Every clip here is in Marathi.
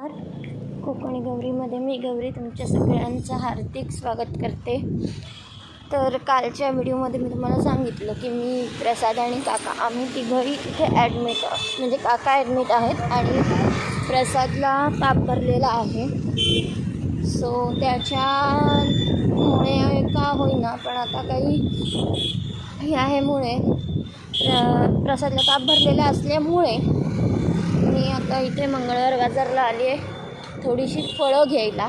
कोकणी गौरीमध्ये मी गौरी तुमच्या सगळ्यांचं हार्दिक स्वागत करते. तर कालच्या व्हिडिओमध्ये मी तुम्हाला सांगितलं की मी प्रसाद आणि काका आम्ही तिघंही इथे ॲडमिट म्हणजे काका ॲडमिट आहेत आणि प्रसादला ताप भरलेला आहे. सो त्याच्यामुळे का होईना पण आता काही हे आहेमुळे प्र प्रसादला ताप भरलेला असल्यामुळे मी आता इथे मंगळवार बाजारला आली आहे. थोडीशी फळं घ्यायला.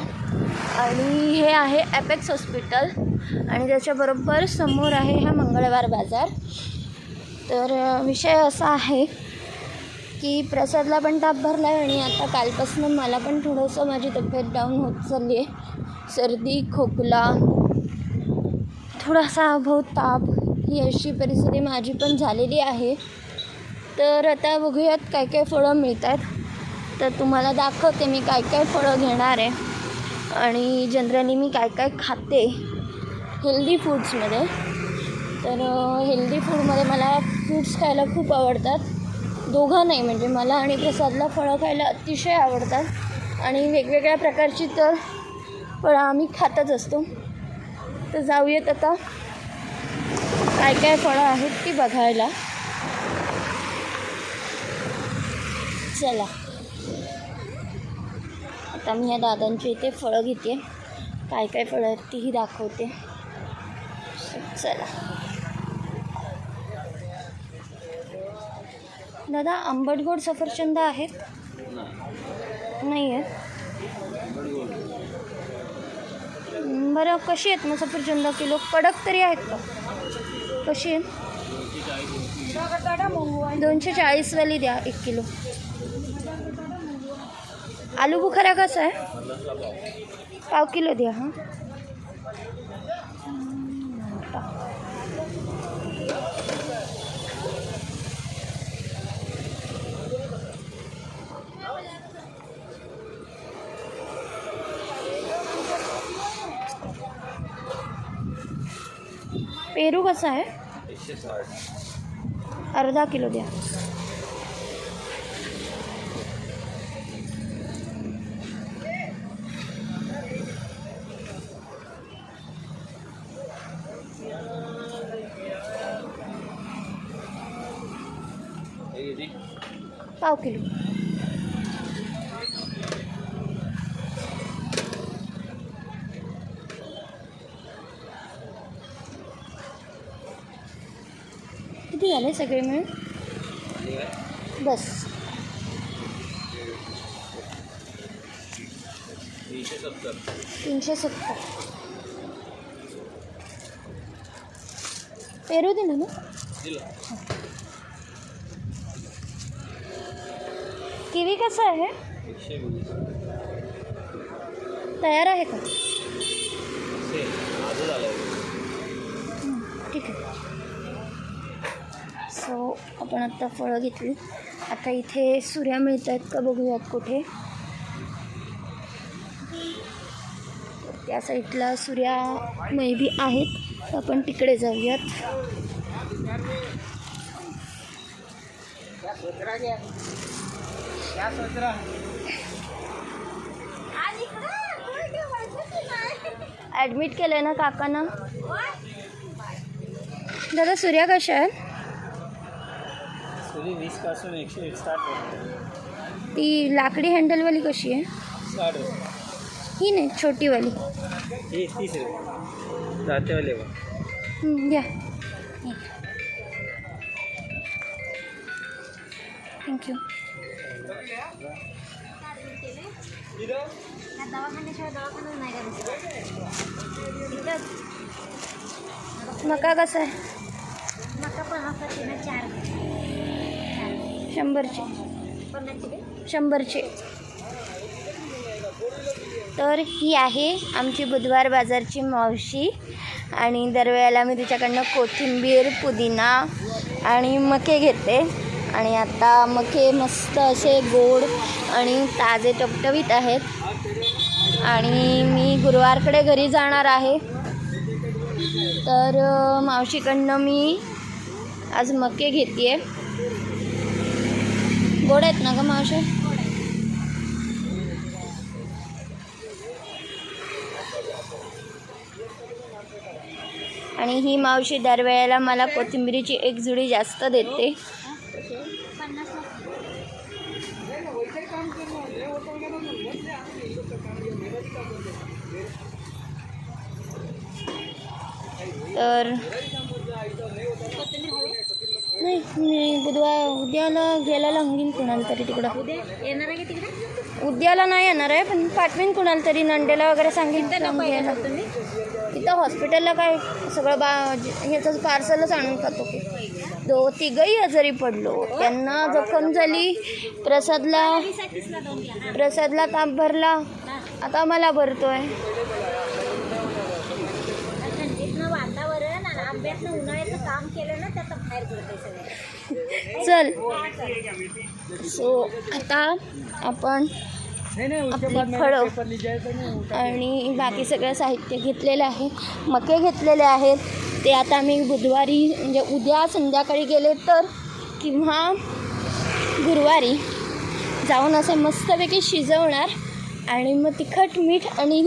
आणि हे आहे ॲपेक्स हॉस्पिटल आणि त्याच्याबरोबर समोर आहे हा मंगळवार बाजार. तर विषय असा आहे की प्रसादला पण ताप भरला आहे आणि आता कालपासून मला पण थोडंसं माझी तब्येत डाऊन होत चालली आहे. सर्दी खोकला थोडासा अभव ताप ही अशी परिस्थिती माझी पण झालेली आहे. तर आता बघूयात काय काय फळं मिळत आहेत तर तुम्हाला दाखवते मी काय काय फळं घेणार आहे. आणि जनरली मी काय काय खाते. हेल्दी फूड्समध्ये तर हेल्दी फूडमध्ये मला फ्रूट्स खायला खूप आवडतात. दोघं नाही म्हणजे मला आणि प्रसादला फळं खायला अतिशय आवडतात. आणि वेगवेगळ्या प्रकारची तर फळं आम्ही खातच असतो. तर जाऊयात आता. काय काय फळं आहेत ती बघायला. चला. आता मी ह्या दादांच्या इथे फळं घेते. काय काय फळं आहेत तीही दाखवते. चला. दादा आंबटगोड सफरचंद आहेत? नाही आहेत बरं कशी आहेत मग सफरचंद किलो? कडक तरी आहेत का? कशी आहेत? दोनशे चाळीसवाली द्या एक किलो. आलू बुखारा कसा आहे पाव किलो द्या हां? पेरू कसा आहे अर्धा किलो द्या। पाव किलो. किती झाले सगळे मिळून? बस. तीनशे सत्तर. पेरू दिलं ना? किवी कसं आहे? तयार आहे का? ठीक आहे. सो आपण आत्ता फळं घेतली. आता इथे सूर्या मिळत आहेत का बघूयात कुठे? त्या साईडला सूर्या मेबी आहेत. आपण तिकडे जाऊयात. ॲडमिट केलं आहे ना। काकांना दादा सूर्या कशा एकशे एक. ती लाकडी हँडलवाली कशी आहे? साठ रुपये. ही नाही छोटीवाली ही तीस रुपये जातेवाले बघ हं, थँक्यू मका कसा आहे? शंभरचे. शंभरचे. तर ही आहे आमची बुधवार बाजारची मावशी आणि दरवेळेला मी तिच्याकडनं कोथिंबीर पुदिना आणि मके घेते. आणि आता मखे मस्त असे गोड आणि ताजे टपटवीत आहेत. आणि मी गुरुवारकडे घरी जाणार आहे. तर मावशीकडनं मी आज मके घेते आहे गोड आहेत ना गं मावशी? आणि ही मावशी दरवेळेला मला कोथिंबिरीची एक जुडी जास्त देते. तर नाही मी बुधवार उद्याला गेला लागेल कुणाला तरी तिकडं. येणार आहे का तिकडे? उद्याला नाही येणार आहे पण पाठवीन कुणाला तरी नंडेला वगैरे घ्यायला. यायला तुम्ही तिथं हॉस्पिटलला काय सगळं बा ह्याचं पार्सलच आणून खातो की. दो तिघही आजारी पडलो. त्यांना जखम झाली प्रसादला. प्रसादला ताप भरला. आता मला भरतोय. वातावरण आणि आंब्यातनं उन्हाळ्याचं काम केलं ना त्याचं बाहेर पडतंय सगळं. चल. सो आता आपण आपली फळं आणि बाकी सगळं साहित्य घेतलेलं आहे. मके घेतलेले आहेत. ते आता मी बुधवारी म्हणजे उद्या संध्याकाळी गेले तर किंवा गुरुवारी जाऊन असं मस्तपैकी शिजवणार. आणि मग तिखट मीठ आणि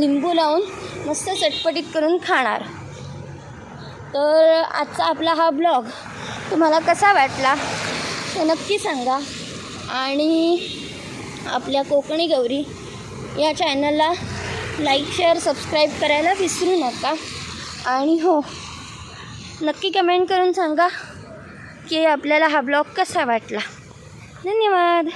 लिंबू लावून मस्त चटपटीत करून खाणार. तर आजचा आपला हा ब्लॉग तुम्हाला कसा वाटला ते नक्की सांगा. आणि आपल्या कोकणी गौरी या चॅनलला लाईक शेअर सबस्क्राईब करायला विसरू नका. आणि हो नक्की कमेंट करून सांगा की आपल्याला हा ब्लॉग कसा वाटला. धन्यवाद.